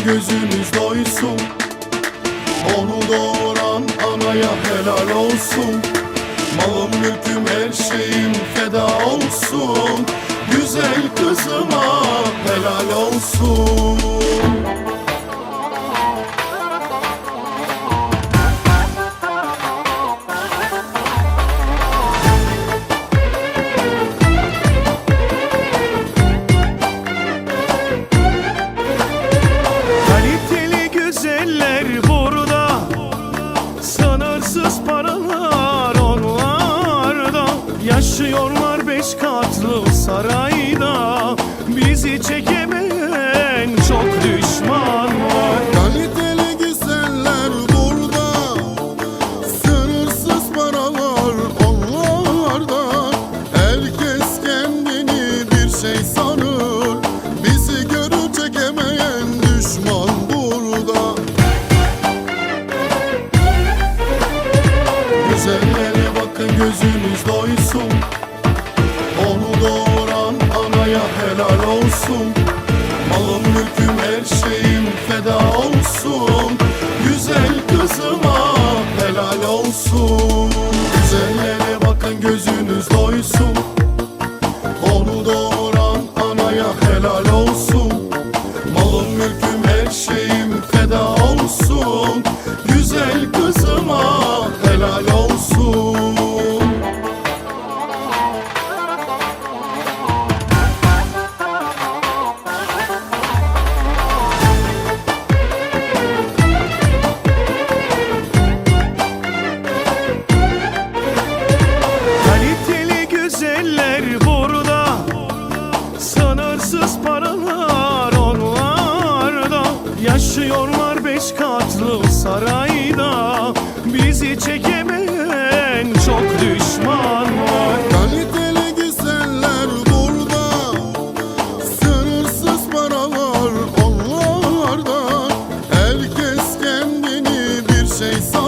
bakın gözünüz doysun. Onu doğuran anaya helal olsun. Malım mülküm her şeyim feda olsun. Güzel kızıma helal olsun beş katlı sarayda Bizi çekemeyen çok düşman var. Kaliteli güzeller burada Sınırsız paralar onlarda. Herkes kendini bir şey sanır Bizi görüp çekemeyen düşman burada. Güzellere bakın gözünüz doysun anaya helal olsun. Malım mülküm her şeyim feda olsun. Güzel kızıma helal olsun. Güzellere bakın gözünüz doysun sarayda Bizi çekemeyen çok düşman var. Kaliteli güzeller burada Sınırsız paralar onlarda Herkes kendini bir şey sanır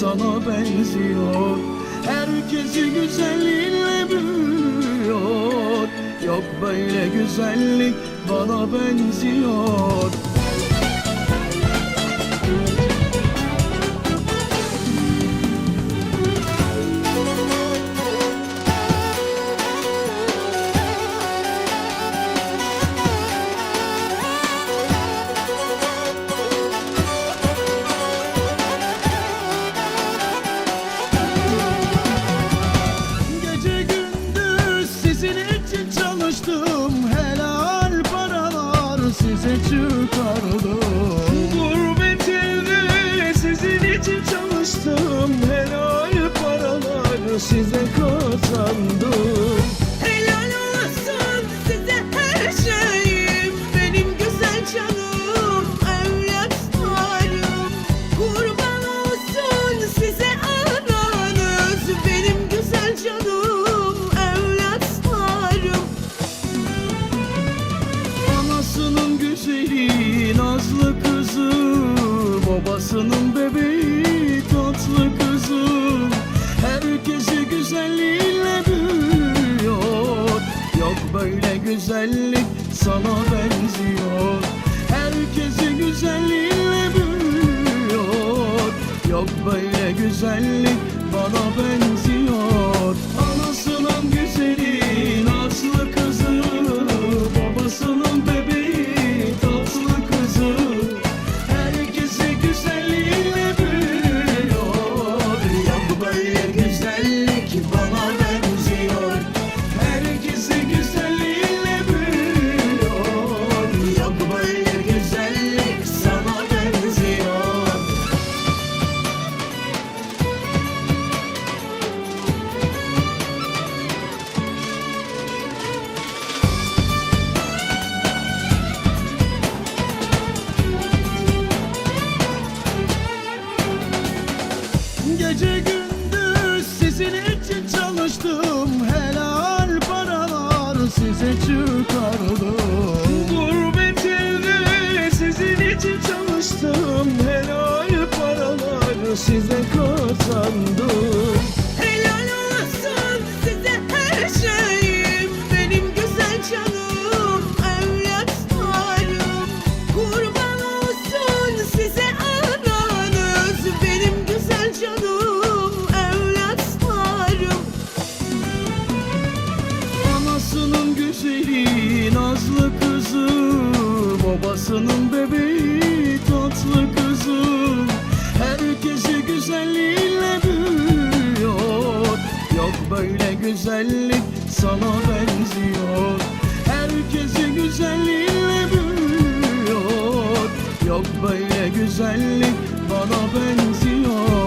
sana benziyor. Herkesi güzelliğiyle büyüyor Yok böyle güzellik bana benziyor güzellik sana benziyor. Herkesi güzelliğiyle büyüyor Yok böyle güzellik bana benziyor size kazandım. Helal olsun size her şeyim. Benim güzel canım evlatlarım Kurban olsun size ananız. Benim güzel canım evlatlarım Anasının güzeli nazlı kızı. Babasının bebeği tatlı kızı güzellik sana benziyor. Herkesi güzelliğiyle büyüyor Yok böyle güzellik bana benziyor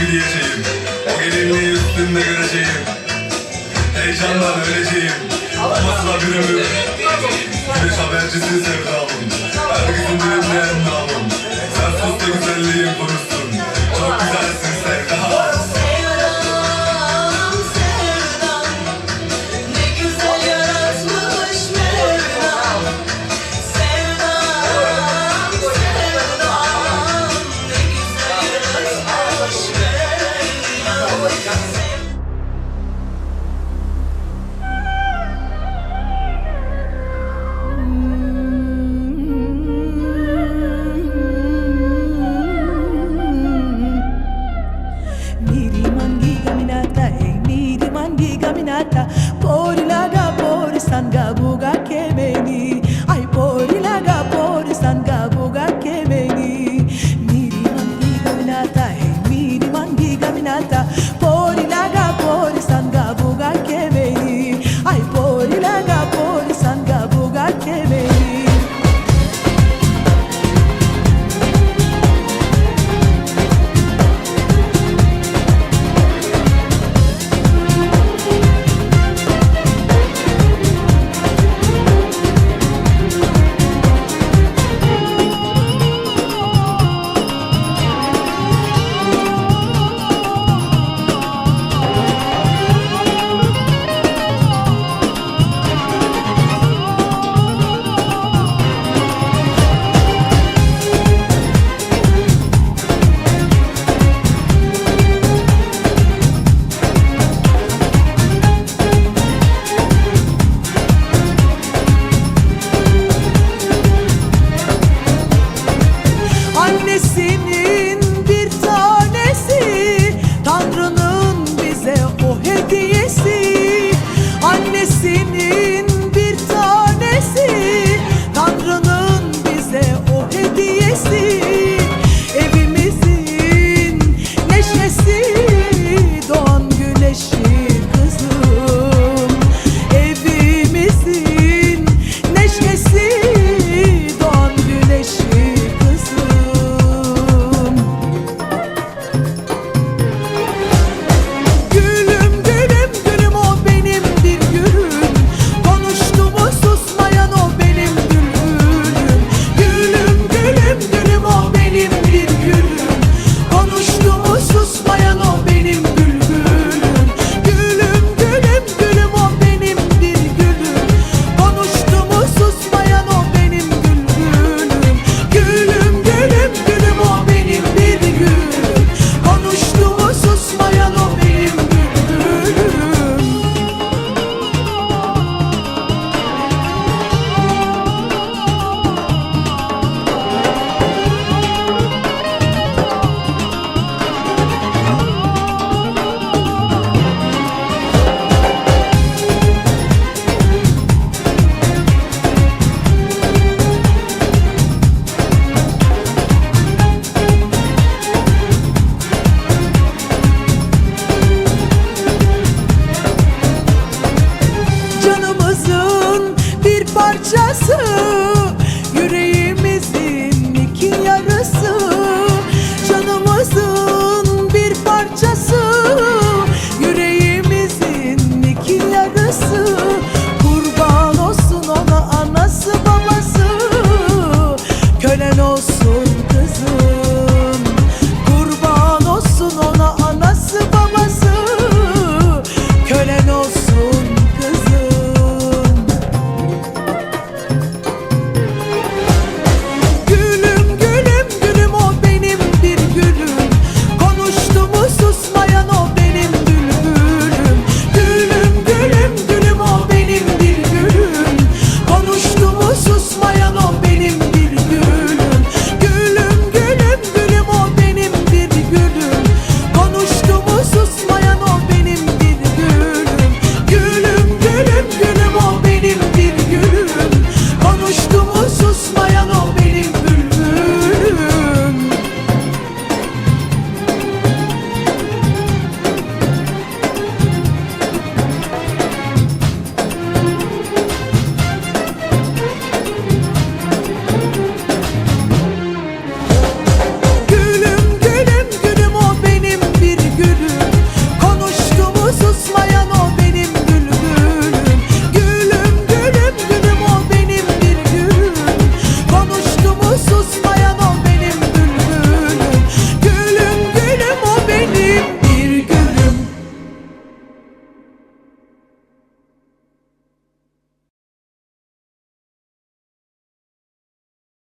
yürüyeceğim O gelinliği üstünde göreceğim. Heyecandan öleceğim. Masla bir ömür Güneş habercisin sevdamım. Herkesin düğümleyen namım. Sen sus da güzelliğim konuşsun. Çok güzelsin sevdamım kemeni